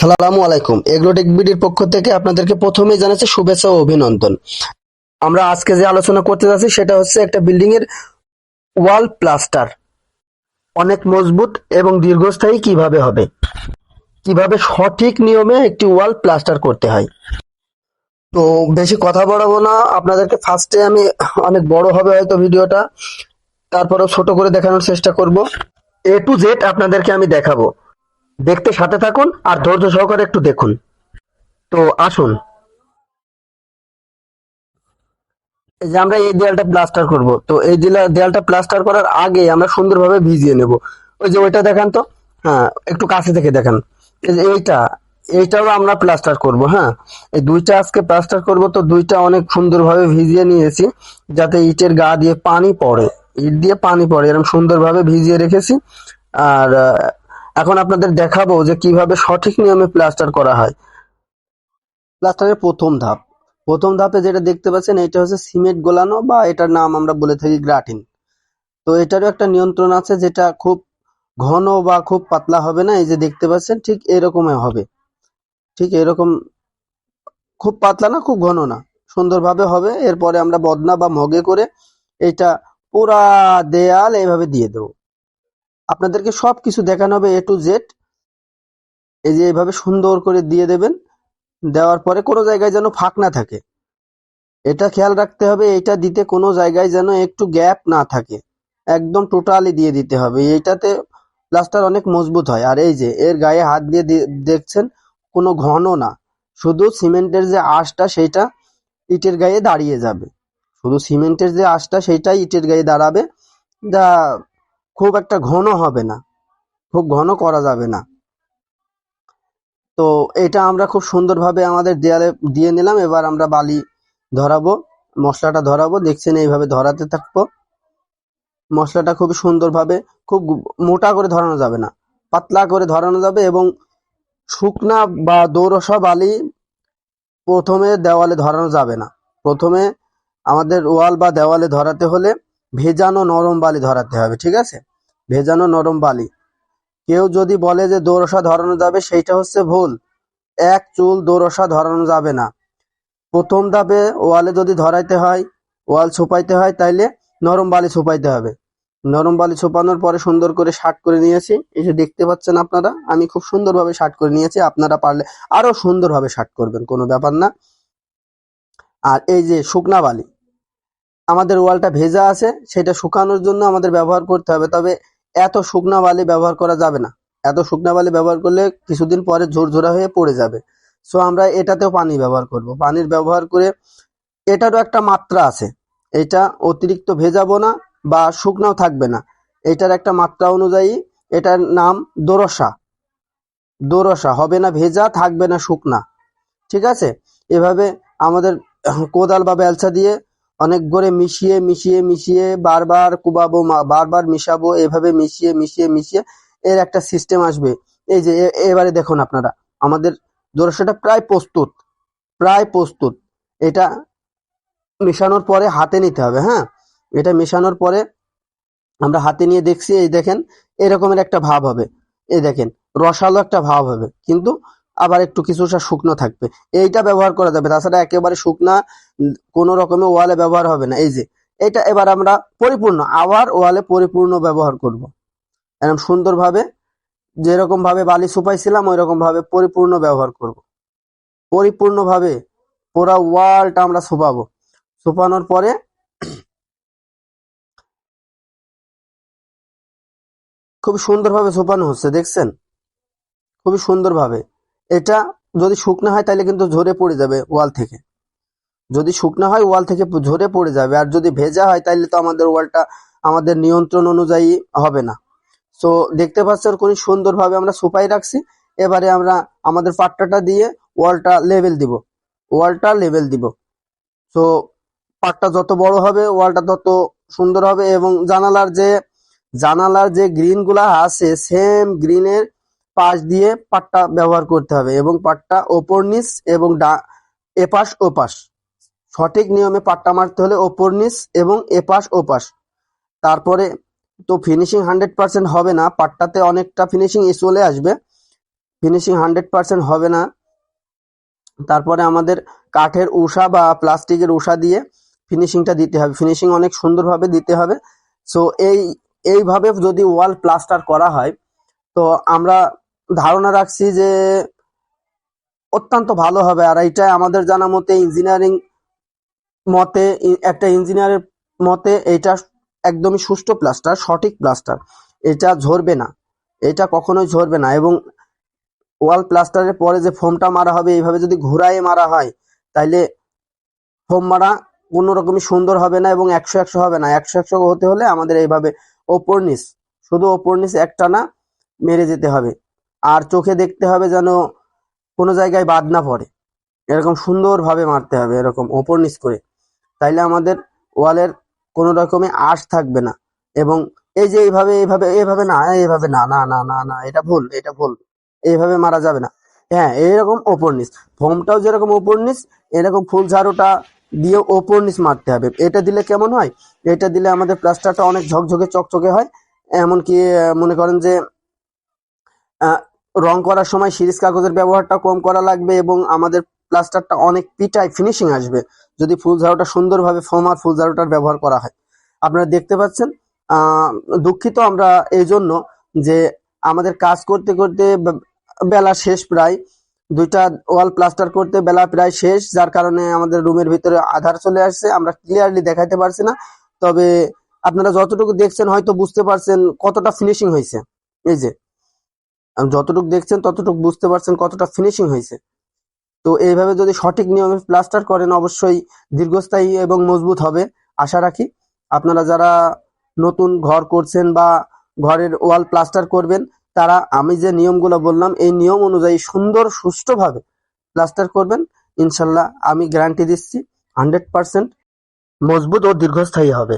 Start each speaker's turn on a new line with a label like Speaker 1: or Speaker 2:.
Speaker 1: সালামু আলাইকুম। এগ্রোটেক বিডির পক্ষ থেকে আপনাদেরকে প্রথমেই জানাচ্ছি শুভেচ্ছা ও অভিনন্দন। আমরা আজকে যে আলোচনা করতে যাচ্ছি সেটা হচ্ছে একটা বিল্ডিং এর ওয়াল প্লাস্টার। অনেক মজবুত এবং দীর্ঘস্থায়ী কীভাবে হবে? কীভাবে সঠিক নিয়মে একটি ওয়াল প্লাস্টার করতে হয়? তো বেশি কথা বাড়াবো না। আপনাদেরকে ফার্স্টে আমি অনেক বড় হবে হয়তো ভিডিওটা। তারপরেও ছোট করে দেখানোর চেষ্টা করব। এ টু জেড আপনাদেরকে আমি দেখাবো। দেখতে সাথে থাকুন আর ধৈর্য সহকারে একটু দেখুন। তো আসুন। এই যে আমরা এই দেয়ালটা প্লাস্টার করব, তো এই দেয়াল- দেয়ালটা প্লাস্টার করার আগে আমরা সুন্দরভাবে ভিজিয়ে নেব। ওই যে ওইটা দেখান তো? হ্যাঁ একটু কাছে থেকে দেখান। এইটা, এইটাও আমরা প্লাস্টার করব হ্যাঁ। এই দুইটা আজকে প্লাস্টার করব, তো দুইটা অনেক সুন্দরভাবে ভিজিয়ে নিয়েছি, যাতে ইটের গা দিয়ে পানি পড়ে। ইট দিয়ে পানি পড়ে এরকম সুন্দরভাবে ভিজিয়ে রেখেছি। আর এখন আপনাদের দেখাবো যে কীভাবে সঠিক নিয়মে প্লাস্টার করা হয়। প্লাস্টারের প্রথম ধাপ। প্রথম ধাপে যেটা দেখতে পাচ্ছেন, এটা হচ্ছে সিমেন্ট গোলানো বা এটার নাম আমরা বলে থাকি গ্রাটিন। তো এটারও একটা নিয়ন্ত্রণ আছে যেটা খুব ঘন বা খুব পাতলা হবে না, এই যে দেখতে পাচ্ছেন, ঠিক এরকমই হবে। ঠিক এরকম খুব পাতলা না, খুব ঘন না, সুন্দরভাবে হবে। এরপরে আমরা বদনা বা মগে করে এটা পুরা দেয়াল এইভাবে দিয়ে দেবো। আপনাদেরকে সব কিছু দেখানো হবে এ টু জেড এই যে এইভাবে সুন্দর করে দিয়ে দেবেন। দেওয়ার পরে কোনো জায়গায় যেন ফাঁক না থাকে। এটা খেয়াল রাখতে হবে, এটা দিতে কোনো জায়গায় যেন একটু গ্যাপ না থাকে। একদম টোটালি দিয়ে দিতে হবে। এইটাতে প্লাস্টার অনেক মজবুত হয়। আর এই যে, এর গায়ে হাত দিয়ে দেখছেন, কোনো ঘন না। শুধু সিমেন্টের যে আঁশটা, সেইটা ইটের গায়ে দাঁড়িয়ে যাবে। শুধু সিমেন্টের যে আঁশটা, সেইটাই ইটের গায়ে দাঁড়াবে। যা খুব একটা ঘন হবে না। খুব ঘন করা যাবে না। তো এটা আমরা খুব সুন্দরভাবে আমাদের দেয়ালে দিয়ে নিলাম। এবার আমরা বালি ধরাবো, মশলাটা ধরাবো। দেখছেন এইভাবে ধরাতে থাকব। মশলাটা খুব সুন্দরভাবে, খুব মোটা করে ধরানো যাবে না। পাতলা করে ধরানো যাবে এবং শুকনা বা দৌরসা বালি প্রথমে দেওয়ালে ধরানো যাবে না। প্রথমে আমাদের ওয়াল বা দেওয়ালে ধরাতে হলে ভেজানো নরম বালি ধরাতে হবে, ঠিক আছে? ভেজানো নরম বালি। কেউ যদি বলে যে দোরসা ধরানো যাবে, সেইটা হচ্ছে ভুল। এক চুল দোরসা ধরানো যাবে না। প্রথম ধাপে ওয়ালে যদি ধরাইতে হয়, ওয়াল ছোপাইতে হয়, তাইলে নরম বালি ছোপাইতে হবে। নরম বালি ছোপানোর পরে সুন্দর করে শার্ট করে নিয়েছি। যে দেখতে পাচ্ছেন আপনারা, আমি খুব সুন্দরভাবে শার্ট করে নিয়েছি। আপনারা পারলে আরও সুন্দরভাবে শার্ট করবেন, কোনো ব্যাপার না। আর এই যে শুকনা বালি, আমাদের ওয়ালটা ভেজা আছে, সেটা শুকানোর জন্য আমাদের ব্যবহার করতে হবে। তবে এত শুকনা বালি ব্যবহার করা যাবে না। এত শুকনা বালি ব্যবহার করলে কিছুদিন পরে ঝুরঝুরা হয়ে পড়ে যাবে। সো আমরা এটাতেও পানি ব্যবহার করব। পানির ব্যবহার করে এটারও একটা মাত্রা আছে। এটা অতিরিক্ত ভেজাবো না বা শুকনাও থাকবে না। এটার একটা মাত্রা অনুযায়ী এটার নাম দোরসা। দোরসা, হবে না ভেজা, থাকবে না শুকনা। ঠিক আছে? এভাবে আমাদের কোদাল বা বেলচা দিয়ে অনেক করে মিশিয়ে মিশিয়ে মিশিয়ে বারবার কুবাবো বারবার মিশাবো, এভাবে মিশিয়ে মিশিয়ে মিশিয়ে এর একটা সিস্টেম আসবে। এই যে এবারে দেখুন আপনারা, আমাদের দোরসাটা প্রায় প্রস্তুত প্রায় প্রস্তুত। এটা মেশানোর পরে হাতে নিতে হবে হ্যাঁ? এটা মেশানোর পরে আমরা হাতে নিয়ে দেখছি, এই দেখেন, এরকমের একটা ভাব হবে। এই দেখেন, রসালো একটা ভাব হবে। কিন্তু আবার একটু কিছুটা শুকনো থাকবে। এইটা ব্যবহার করা যাবে তাছাড়া একেবারে শুকনা, কোনো রকমের ওয়ালে ব্যবহার হবে না। এই যে, এটা এবার আমরা পরিপূর্ণ, আবার ওয়ালে পরিপূর্ণ ব্যবহার করব। এরকম সুন্দরভাবে যেরকম ভাবে বালি সুপাইছিলাম ওই রকম ভাবে পরিপূর্ণ ব্যবহার করব। পরিপূর্ণভাবে পুরা ওয়ালটা আমরা সুপাবো সুপানোর পরে খুব সুন্দরভাবে সুপানো হচ্ছে, দেখছেন? খুবই সুন্দরভাবে। এটা যদি শুকনো হয় তাহলে কিন্তু ঝরে পড়ে যাবে ওয়াল থেকে। যদি শুকনো হয় ওয়াল থেকে ঝরে পড়ে যাবে, আর যদি ভেজা হয় তাহলে তো আমাদের ওয়ালটা আমাদের নিয়ন্ত্রণ অনুযায়ী হবে না। সো দেখতে পাচ্ছেন কোন সুন্দরভাবে আমরা সুপাই রাখছি। এবারে আমরা আমাদের পাট্টাটা দিয়ে ওয়ালটা লেভেল দিব। ওয়ালটা লেভেল দিব। সো পাটটা যত বড় হবে, ওয়ালটা তত সুন্দর হবে এবং জানালার যে জানালার যে গ্রিনগুলা আছে সেম গ্রিনের পাশ দিয়ে পাটটা ব্যবহার করতে হবে এবং পাটটা ওপর নিচ এবং ডা- এপাশ ওপাশ। সঠিক নিয়মে পাট্টা মারতে হলে ওপর নিচ এবং এপাশ ওপাশ। তারপরে তো ফিনিশিং হান্ড্রেড পার্সেন্ট হবে না, পাটটাতে অনেকটা ফিনিশিং চলে আসবে। ফিনিশিং হান্ড্রেড পার্সেন্ট হবে না। তারপরে আমাদের কাঠের উষা বা প্লাস্টিকের উষা দিয়ে ফিনিশিংটা দিতে হবে। ফিনিশিং অনেক সুন্দরভাবে দিতে হবে। সো এই, এইভাবে যদি ওয়াল প্লাস্টার করা হয়, তো আমরা ধারণা রাখছি যে অত্যন্ত ভালো হবে। আর এইটাই আমাদের জানা মতে ইঞ্জিনিয়ারিং মতে, একটা ইঞ্জিনিয়ারের মতে এটা একদমই সুষ্ঠু প্লাস্টার সঠিক প্লাস্টার এটা ঝরবে না। এটা কখনোই ঝরবে না। এবং ওয়াল প্লাস্টারের পরে যে ফোমটা মারা হবে, এইভাবে যদি ঘুরায়ে মারা হয়, তাইলে ফোম মারা কোনো রকমই সুন্দর হবে না এবং একশো একশো হবে না। একশো একশো হতে হলে আমাদের এইভাবে ওপর নিচ, শুধু ওপর নিচ একটা না, মেরে যেতে হবে। আর চোখে দেখতে হবে যেন কোনো জায়গায় বাদ না পড়ে। এরকম সুন্দরভাবে মারতে হবে, এরকম ওপর নিচ করে। তাইলে আমাদের ওয়ালের কোনো রকমে আশ থাকবে না এবং এই যে এইভাবে এইভাবে এইভাবে না এইভাবে না না না না না, এটা ভুল এটা ভুল, এইভাবে মারা যাবে না। হ্যাঁ এরকম ওপর নিচ, ফোমটাও যেরকম ওপর নিচ, এরকম ফুল ঝাড়ুটা দিয়ে ওপর নিচ মারতে হবে। এটা দিলে কেমন হয়? এটা দিলে আমাদের প্লাস্টারটা অনেক ঝকঝকে, চকচকে হয়। এমনকি মনে করেন যে রং করার সময় সিরিজ কাগজের ব্যবহারটা কম করা লাগবে এবং আমাদের প্লাস্টারটা অনেক পিটায় ফিনিশিং আসবে। যদি ফুল ঝাড়ুটা সুন্দরভাবে ফোম আর ফুল ঝাড়ুটার ব্যবহার করা হয়। আপনারা দেখতে পাচ্ছেন দুঃখিত আমরা এই জন্য যে আমাদের কাজ করতে করতে বেলা শেষ প্রায়। দুইটা ওয়াল প্লাস্টার করতে বেলা প্রায় শেষ, যার কারণে আমাদের রুমের ভিতরে আধার চলে আসছে। আমরা ক্লিয়ারলি দেখাইতে পারছি না। তবে আপনারা যতটুকু দেখছেন হয়তো বুঝতে পারছেন কতটা ফিনিশিং হয়েছে। এই যে যতটুকু দেখছেন, ততটুকু বুঝতে পারছেন কতটা ফিনিশিং হয়েছে। তো এইভাবে যদি সঠিক নিয়মে প্লাস্টার করেন, অবশ্যই দীর্ঘস্থায়ী এবং মজবুত হবে। আশা রাখি আপনারা যারা নতুন ঘর করছেন বা ঘরের ওয়াল প্লাস্টার করবেন, তারা আমি যে নিয়মগুলো বললাম, এই নিয়ম অনুযায়ী সুন্দর, সুষ্ঠুভাবে প্লাস্টার করবেন। ইনশাল্লাহ আমি গ্যারান্টি দিচ্ছি হান্ড্রেড পার্সেন্ট মজবুত ও দীর্ঘস্থায়ী হবে।